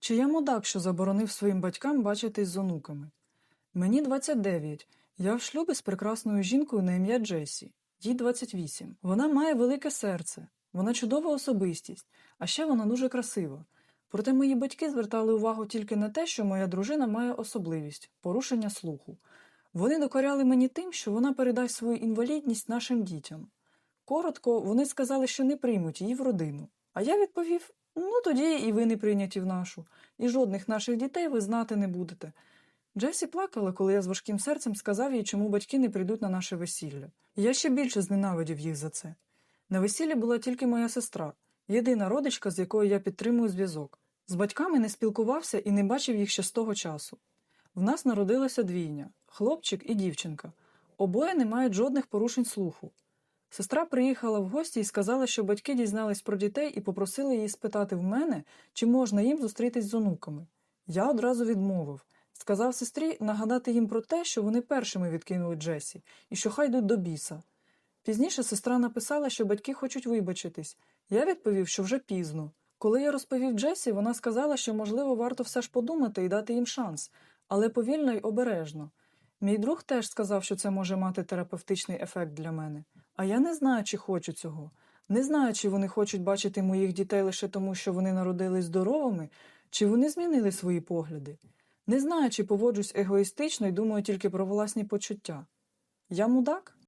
Чи я мудак, що заборонив своїм батькам бачитись з онуками? Мені 29. Я в шлюбі з прекрасною жінкою на ім'я Джесі. Їй 28. Вона має велике серце. Вона чудова особистість, а ще вона дуже красива. Проте мої батьки звертали увагу тільки на те, що моя дружина має особливість порушення слуху. Вони докоряли мені тим, що вона передасть свою інвалідність нашим дітям. Коротко, вони сказали, що не приймуть її в родину. А я відповів: ну тоді і ви не прийняті в нашу, і жодних наших дітей ви знати не будете. Джесі плакала, коли я з важким серцем сказав їй, чому батьки не прийдуть на наше весілля. Я ще більше зненавидів їх за це. На весіллі була тільки моя сестра, єдина родичка, з якою я підтримую зв'язок. З батьками не спілкувався і не бачив їх ще з того часу. В нас народилася двійня хлопчик і дівчинка. Обоє не мають жодних порушень слуху. Сестра приїхала в гості і сказала, що батьки дізнались про дітей і попросили її спитати в мене, чи можна їм зустрітись з онуками. Я одразу відмовив. Сказав сестрі нагадати їм про те, що вони першими відкинули Джесі, і що хай йдуть до біса. Пізніше сестра написала, що батьки хочуть вибачитись. Я відповів, що вже пізно. Коли я розповів Джесі, вона сказала, що, можливо, варто все ж подумати і дати їм шанс, але повільно й обережно. Мій друг теж сказав, що це може мати терапевтичний ефект для мене. А я не знаю, чи хочу цього. Не знаю, чи вони хочуть бачити моїх дітей лише тому, що вони народились здоровими, чи вони змінили свої погляди. Не знаю, чи поводжусь егоїстично і думаю тільки про власні почуття. Я мудак?